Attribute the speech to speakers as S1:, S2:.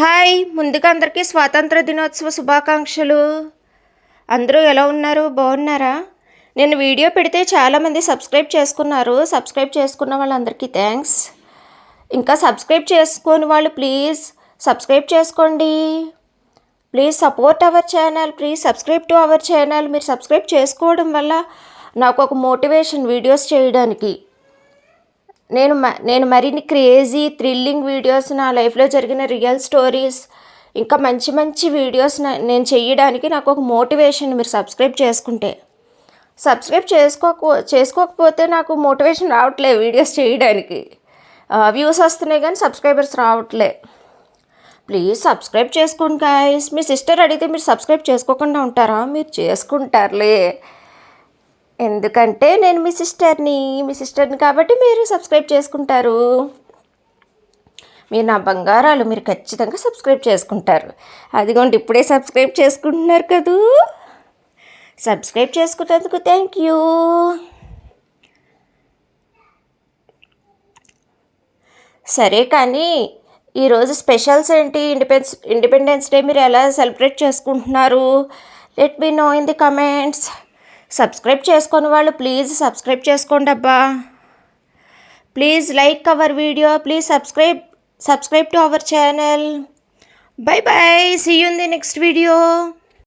S1: Hi ముందుగా అందరికీ స్వాతంత్ర దినోత్సవ శుభాకాంక్షలు. అందరూ ఎలా ఉన్నారు? బాగున్నారా? నేను వీడియో పెడితే చాలామంది సబ్స్క్రైబ్ చేసుకున్నారు. సబ్స్క్రైబ్ చేసుకున్న వాళ్ళందరికీ థ్యాంక్స్. ఇంకా సబ్స్క్రైబ్ చేసుకోని వాళ్ళు ప్లీజ్ సబ్స్క్రైబ్ చేసుకోండి. Please support our channel. Please subscribe to our channel. మీరు సబ్స్క్రైబ్ చేసుకోవడం వల్ల నాకు ఒక మోటివేషన్ వీడియోస్ చేయడానికి. నేను మ నేను మరిన్ని క్రేజీ థ్రిల్లింగ్ వీడియోస్ నా లైఫ్లో జరిగిన రియల్ స్టోరీస్ ఇంకా మంచి మంచి వీడియోస్ నేను చేయడానికి నాకు ఒక మోటివేషన్ మీరు సబ్స్క్రైబ్ చేసుకుంటే. సబ్స్క్రైబ్ చేసుకోక చేసుకోకపోతే నాకు మోటివేషన్ రావట్లే వీడియోస్ చేయడానికి. వ్యూస్ వస్తున్నాయి కానీ సబ్స్క్రైబర్స్ రావట్లే. ప్లీజ్ సబ్స్క్రైబ్ చేసుకోండి గాయస్. మీ సిస్టర్ అడిగితే మీరు సబ్స్క్రైబ్ చేసుకోకుండా ఉంటారా? మీరు చేసుకుంటారులే. ఎందుకంటే నేను మీ సిస్టర్ని మీ సిస్టర్ని కాబట్టి మీరు సబ్స్క్రైబ్ చేసుకుంటారు. మీరు నా బంగారాలు మీరు ఖచ్చితంగా సబ్స్క్రైబ్ చేసుకుంటారు. అదిగోండి ఇప్పుడే సబ్స్క్రైబ్ చేసుకుంటున్నారు కదూ? సబ్స్క్రైబ్ చేసుకున్నందుకు థ్యాంక్ యూ. సరే కానీ ఈరోజు స్పెషల్స్ ఏంటి? ఇండిపెండెన్స్ ఇండిపెండెన్స్ డే మీరు ఎలా సెలబ్రేట్ చేసుకుంటున్నారు? Let me know in the comments. Subscribe చేసుకుని వాళ్ళు ప్లీజ్ సబ్స్క్రైబ్ చేసుకోండి అబ్బా. Please like our video please subscribe subscribe to our channel. Bye bye see you in the next video